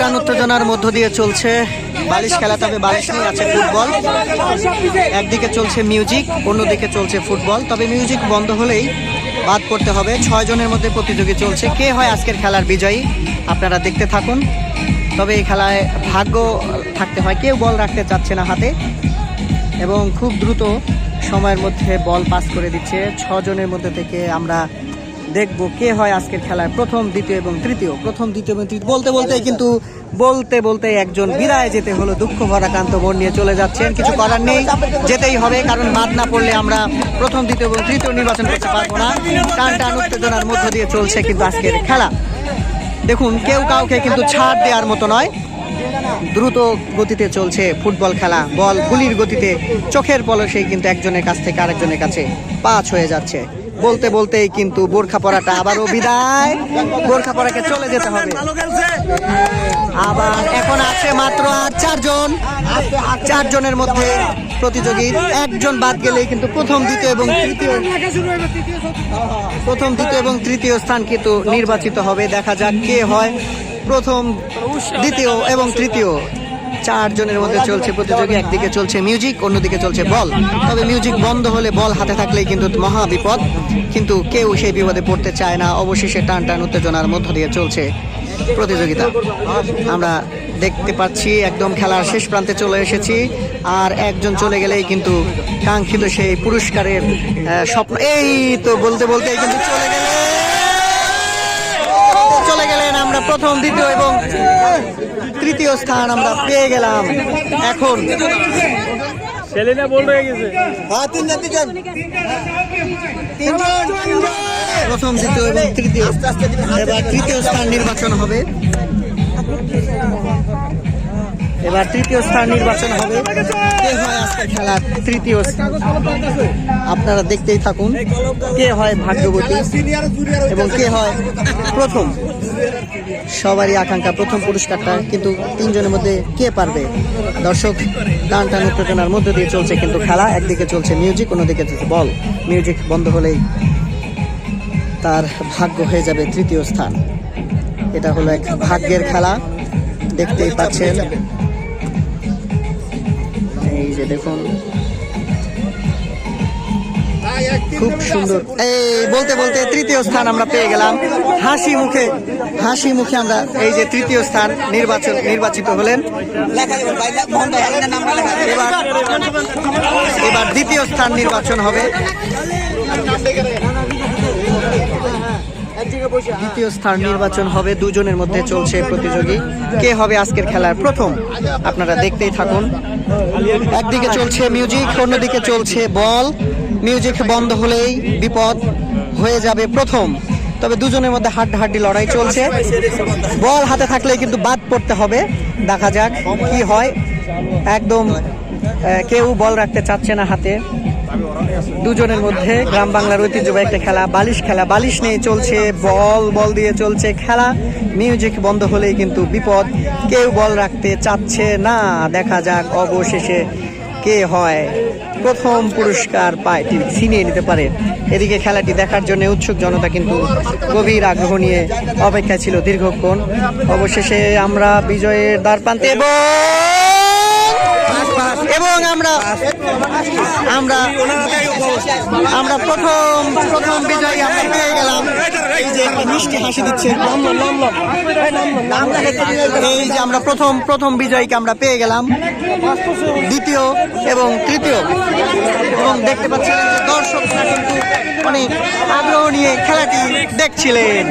টান উত্তেজনার মধ্য দিয়ে চলছে বালিশ খেলা, তবে বালিশ নিয়ে আছে ফুটবল। একদিকে চলছে মিউজিক, অন্যদিকে চলছে ফুটবল। তবে মিউজিক বন্ধ হলেই বাদ পড়তে হবে। ছয় জনের মধ্যে প্রতিযোগী চলছে। কে হয় আজকের খেলার বিজয়ী? আপনারা দেখতে থাকুন। তবে এই খেলায় ভাগ্য থাকতে হয়। কেউ বল রাখতে চাচ্ছে না হাতে এবং খুব দ্রুত সময়ের মধ্যে বল পাস করে দিচ্ছে। ছজনের মধ্যে থেকে আমরা দেখব কে হয় আজকের খেলায় প্রথম, দ্বিতীয় এবং তৃতীয়। প্রথম, দ্বিতীয় এবং তৃতীয়। বলতে বলতে কিন্তু, বলতে বলতে একজন বিদায় যেতে হলো দুঃখ ভরাকান্ত মন নিয়ে চলে যাচ্ছেন। কিছু করার নেই, যেতেই হবে, কারণ বাদ না পড়লে আমরা প্রথম, দ্বিতীয় এবং তৃতীয় নির্বাচন করতে পারব না। টান টান উত্তেজনার মধ্য দিয়ে চলছে কিন্তু আজকের খেলা। দেখুন, কেউ কাউকে কিন্তু ছাড় দেওয়ার মতো নয়। দ্রুত গতিতে চলছে ফুটবল খেলা। বল গুলির গতিতে চোখের পলসেই কিন্তু একজনের কাছ থেকে আরেকজনের কাছে পাঁচ হয়ে যাচ্ছে। বলতে বলতেই কিন্তু বোরখা পরাটা আবারও বিদায়। বোরখা পরাকে চলে যেতে হবে। আবার এখন আছে মাত্র আর চারজন। চারজনের মধ্যে প্রতিযোগী একজন বাদ গেলেই কিন্তু প্রথম, দ্বিতীয় এবং তৃতীয় প্রথম, দ্বিতীয় এবং তৃতীয় স্থান কিন্তু নির্বাচিত হবে। দেখা যাক কে হয় প্রথম, দ্বিতীয় এবং তৃতীয়। চারজনের মধ্যে চলছে প্রতিযোগী, একদিকে চলছে মিউজিক অন্যদিকে চলছে বল তবে মিউজিক বন্ধ হলে বল হাতে থাকলেই কিন্তু মহা বিপদ। কিন্তু কেউ সেই বিপদে পড়তে চায় না। অবশেষে টান টান উত্তেজনার মধ্য দিয়ে চলছে প্রতিযোগিতা। আমরা দেখতে পাচ্ছি, একদম খেলার শেষ প্রান্তে চলে এসেছি। আর একজন চলে গেলেই কিন্তু কাঙ্ক্ষিত সেই পুরস্কারের স্বপ্ন। এই তো বলতে বলতে কিন্তু চলে গেলে চলে গেলেন আমরা প্রথম দ্বিতীয় এবং তৃতীয় স্থান আমরা পেয়ে গেলাম এখন। সেলিনা বল রয়ে গেছে। প্রথম দ্বিতীয় এবং তৃতীয়। এবার তৃতীয় স্থান নির্বাচন হবে। এবার তৃতীয় স্থান নির্বাচন হবে। কে হয় আজকে খেলার তৃতীয় স্থান? আপনারা দেখতেই থাকুন, কে হয় ভাগ্যবতী এবং কে হয় প্রথম? সবারই আকাঙ্ক্ষা, প্রথম পুরস্কারটা কিন্তু তিনজনের মধ্যে কে পারবে? দর্শক, টান টান উত্তেজনার মধ্যে দিয়ে চলছে কিন্তু খেলা। একদিকে চলছে মিউজিক অন্যদিকে চলছে বল মিউজিক বন্ধ হলেই তার ভাগ্য হয়ে যাবে তৃতীয় স্থান। এটা হলো এক ভাগ্যের খেলা। দেখতেই পাচ্ছেন এই যে দেখুন। খুব সুন্দর। এই বলতে বলতে তৃতীয় স্থান আমরা পেয়ে গেলাম। হাসি মুখে হাসি মুখে আমরা এই যে তৃতীয় স্থান নির্বাচন নির্বাচিত হলেন। এবার এবার দ্বিতীয় স্থান নির্বাচন হবে। দ্বিতীয় স্থান নির্বাচন হবে দুজনের মধ্যে চলছে প্রতিযোগী। কে হবে আজকের খেলার প্রথম? আপনারা দেখতেই থাকুন। একদিকে চলছে মিউজিক, অন্যদিকে চলছে বল। মিউজিক বন্ধ হলেই বিপদ হয়ে যাবে প্রথম। তবে দুজনের মধ্যে হাড্ডাহাড্ডি লড়াই চলছে। বল হাতে থাকলেই কিন্তু বাদ পড়তে হবে। দেখা যাক কি হয়। একদম কেউ বল রাখতে চাচ্ছে না হাতে। দুজনের মধ্যে গ্রাম বাংলার ঐতিহ্যবাহী একটা খেলা, বালিশ খেলা। বালিশ নিয়ে চলছে, বল বল দিয়ে চলছে খেলা। মিউজিক বন্ধ হলেই কিন্তু বিপদ। কেউ বল রাখতে চাচ্ছে না। দেখা যাক অবশেষে কে হয়। প্রথম পুরস্কার পায় তিনি ছিনিয়ে নিতে পারে। এদিকে খেলাটি দেখার জন্য উৎসুক জনতা কিন্তু গভীর আগ্রহ নিয়ে অপেক্ষা ছিল দীর্ঘক্ষণ। অবশেষে আমরা বিজয়ের দ্বার প্রান্তে আমরা আমরা আমরা প্রথম প্রথম বিজয়ী আমরা পেয়ে গেলাম। এই যে মিষ্টি হাসি দিচ্ছে। এই যে আমরা প্রথম প্রথম বিজয়ীকে আমরা পেয়ে গেলাম। দ্বিতীয় এবং তৃতীয়। এবং দেখতে পাচ্ছেন যে দর্শকরা কিন্তু অনেক আগ্রহ নিয়ে খেলাটি দেখছিলেন।